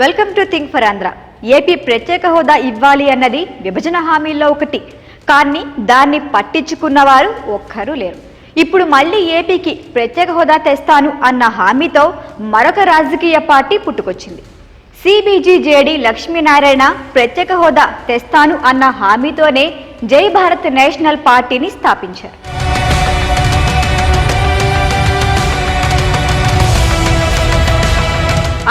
Welcome to think for Andhra AP ప్రత్యేక హోదా ఇవ్వాలి అన్నది విభజన హామీల్లో ఒకటి. కానీ దాన్ని పట్టించుకున్నవారు ఒక్కరూ లేరు. ఇప్పుడు మళ్ళీ ఏపీకి ప్రత్యేక హోదా తెస్తాను అన్న హామీతో మరొక రాజకీయ పార్టీ పుట్టుకొచ్చింది. సిబిజి లక్ష్మీనారాయణ ప్రత్యేక హోదా తెస్తాను అన్న హామీతోనే జై భారత్ నేషనల్ పార్టీని స్థాపించారు.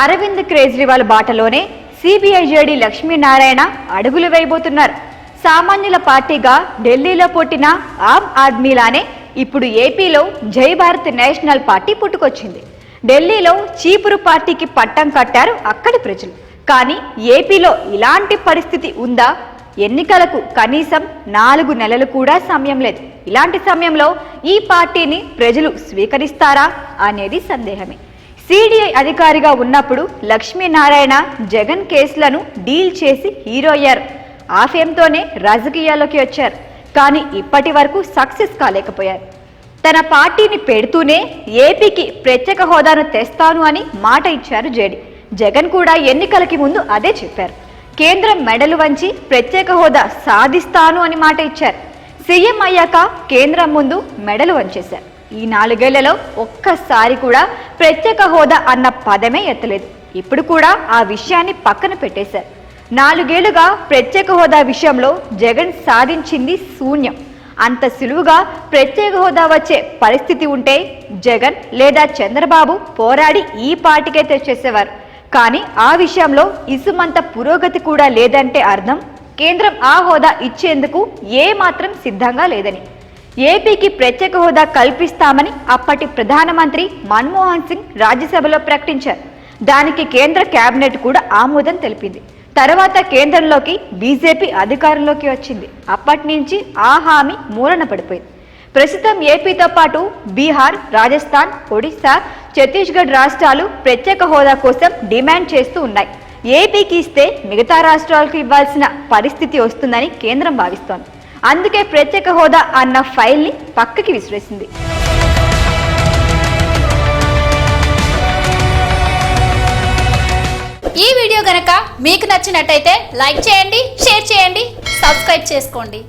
అరవింద్ కేజ్రీవాల్ బాటలోనే సిబిఐ జేడీ లక్ష్మీనారాయణ అడుగులు వేయబోతున్నారు. సామాన్యుల పార్టీగా ఢిల్లీలో పుట్టిన ఆమ్ ఆద్మీలానే ఇప్పుడు ఏపీలో జై భారత్ నేషనల్ పార్టీ పుట్టుకొచ్చింది. ఢిల్లీలో చీపురు పార్టీకి పట్టం కట్టారు అక్కడి ప్రజలు. కానీ ఏపీలో ఇలాంటి పరిస్థితి ఉందా? ఎన్నికలకు కనీసం నాలుగు నెలలు కూడా సమయం లేదు. ఇలాంటి సమయంలో ఈ పార్టీని ప్రజలు స్వీకరిస్తారా అనేది సందేహమే. సిడిఐ అధికారిగా ఉన్నప్పుడు లక్ష్మీనారాయణ జగన్ కేసులను డీల్ చేసి హీరో అయ్యారు. ఆ ఫేమ్తోనే రాజకీయాల్లోకి వచ్చారు. కానీ ఇప్పటి వరకు సక్సెస్ కాలేకపోయారు. తన పార్టీని పెడుతూనే ఏపీకి ప్రత్యేక హోదాను తెస్తాను అని మాట ఇచ్చారు జేడి. జగన్ కూడా ఎన్నికలకి ముందు అదే చెప్పారు. కేంద్రం మెడలు వంచి ప్రత్యేక హోదా సాధిస్తాను అని మాట ఇచ్చారు. సీఎం అయ్యాక కేంద్రం ముందు మెడలు వంచేశారు. ఈ నాలుగేళ్ళలో ఒక్కసారి కూడా ప్రత్యేక హోదా అన్న పదమే ఎత్తలేదు. ఇప్పుడు కూడా ఆ విషయాన్ని పక్కన పెట్టేశారు. నాలుగేళ్ళుగా ప్రత్యేక హోదా విషయంలో జగన్ సాధించింది శూన్యం. అంత సులువుగా ప్రత్యేక హోదా వచ్చే పరిస్థితి ఉంటే జగన్ లేదా చంద్రబాబు పోరాడి ఈ పాటికే తెచ్చేసేవారు. కానీ ఆ విషయంలో ఇసుమంత పురోగతి కూడా లేదంటే అర్థం? కేంద్రం ఆ హోదా ఇచ్చేందుకు ఏ మాత్రం సిద్ధంగా లేదని. ఏపీకి ప్రత్యేక హోదా కల్పిస్తామని అప్పటి ప్రధానమంత్రి మన్మోహన్ సింగ్ రాజ్యసభలో ప్రకటించారు. దానికి కేంద్ర కేబినెట్ కూడా ఆమోదం తెలిపింది. తర్వాత కేంద్రంలోకి బీజేపీ అధికారంలోకి వచ్చింది. అప్పటి నుంచి ఆ హామీ మూలన పడిపోయింది. ప్రస్తుతం ఏపీతో పాటు బీహార్ రాజస్థాన్ ఒడిశా ఛత్తీస్గఢ్ రాష్ట్రాలు ప్రత్యేక హోదా కోసం డిమాండ్ చేస్తూ ఉన్నాయి. ఏపీకి ఇస్తే మిగతా రాష్ట్రాలకు ఇవ్వాల్సిన పరిస్థితి వస్తుందని కేంద్రం భావిస్తోంది. అందుకే ప్రత్యేక హోదా అన్న ఫైల్ని పక్కకి విసిరేసింది. ఈ వీడియో గనక మీకు నచ్చినట్టయితే లైక్ చేయండి షేర్ చేయండి సబ్స్క్రైబ్ చేసుకోండి.